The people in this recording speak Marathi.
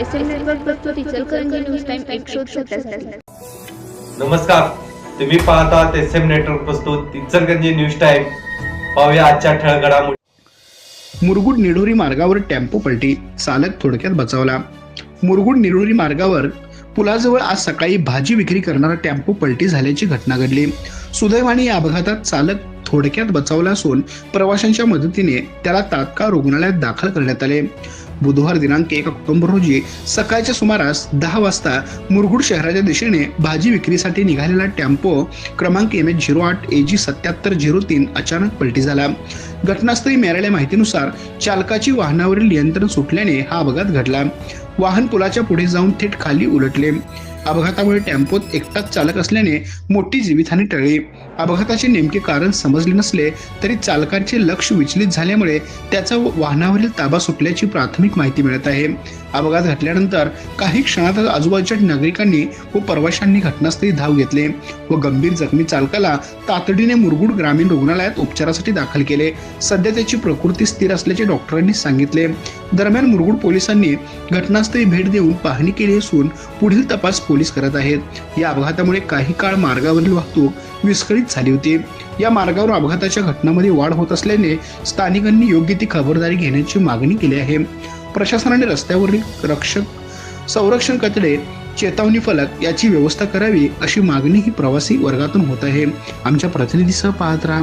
एस एम नेटवर्क प्रस्तुत इचलकरंजी न्यूज टाइम एक शोध सत्याहत्तर नमस्कार. तुम्ही पाहतात एस एम नेटवर्क प्रस्तुत इचलगंजी न्यूज टाईम पाहूया आजच्या घडामोडी. मुरगुड निढोरी मार्गावर टेम्पो पलटी चालक थोडक्यात बचावला. मुरगुड निढोरी मार्गावर पुलाजवळ आज सकाळी भाजी विक्री करणारा टेम्पो पलटी झाल्याची घटना घडली. सुदैवाने या अपघातात चालक थोडक्यात बचावला असून प्रवाशांच्या मदतीने त्याला तात्काळ रुग्णालयात दाखल करण्यात आले. बुधवार दिनांक एक ऑक्टोबर रोजी सकाळच्या सुमारास दहा वाजता मुरगुड शहराच्या दिशेने भाजी विक्रीसाठी निघालेला टेम्पो क्रमांक एम एच झिरो आठ ए जी सत्याहत्तर झिरो तीन अचानक पलटी झाला. घटनास्थळी मिळालेल्या माहितीनुसार चालकाची वाहनावरील नियंत्रण सुटल्याने हा अपघात घडला. वाहन पुलाच्या पुढे जाऊन थेट खाली उलटले. अपघातामुळे टेम्पोत एकटाच चालक असल्याने मोठी जीवितहानी टळली. अपघाताचे नेमके कारण समजले नसले तरी चालकाचे लक्ष विचलित झाल्यामुळे त्याचा वाहनावरील ताबा सुटल्याची प्राथमिक माहिती मिळत आहे. अपघात घटल्यानंतर काही क्षणातच आजूबाजूच्या नागरिकांनी व प्रवाशांनी घटनास्थळी धाव घेतले व गंभीर जखमी चालकाला तातडीने मुरगुड ग्रामीण रुग्णालयात उपचारासाठी दाखल केले. सध्या त्याची प्रकृती स्थिर असल्याचे डॉक्टरांनी सांगितले. दरम्यान मुरगुड पोलिसांनी घटनास्थळी भेट देऊन पाहणी केली असून पुढील तपास पोलीस करत आहेत. या अपघातामुळे काही काळ मार्गावरील वाहतूक विस्कळीत झाली होती. या मार्गावर अपघाताच्या घटनांमध्ये वाढ होत असल्याने स्थानिकांनी योग्य ती खबरदारी घेण्याची मागणी केली आहे. प्रशासनाने रस्त्यावरील रक्षक संरक्षण कचडे चेतावणी फलक याची व्यवस्था करावी अशी मागणी ही प्रवासी वर्गातून होत आहे. आमच्या प्रतिनिधीसह पाहत राहा.